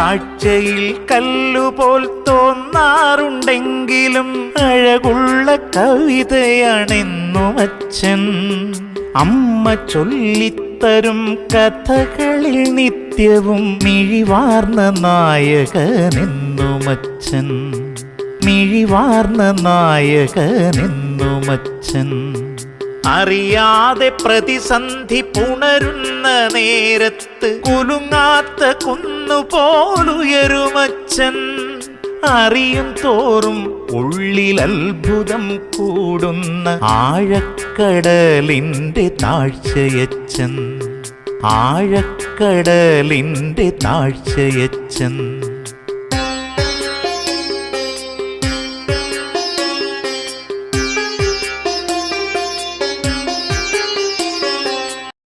കാഴ്ചയിൽ കല്ലുപോൽ തോന്നാറുണ്ടെങ്കിലും അഴകുള്ള കവിതയാണെന്നും അച്ഛൻ. അമ്മ ചൊല്ലിത്തരും കഥകളിൽ നിത്യവും മിഴിവാർന്ന നായകനെന്നും അച്ഛൻ. മിഴിവാർന്ന നായകനെന്നും അച്ഛൻ. അറിയാതെ പ്രതിസന്ധി പുണരുന്ന നേരത്ത് കുലുങ്ങാത്ത കുന്നുപോലുയരുമച്ചൻ അറിയും തോറും ഉള്ളിൽ അത്ഭുതം കൂടുന്ന ആഴക്കടലിന്റെ താഴ്ചയച്ചൻ. ആഴക്കടലിന്റെ താഴ്ചയച്ചൻ.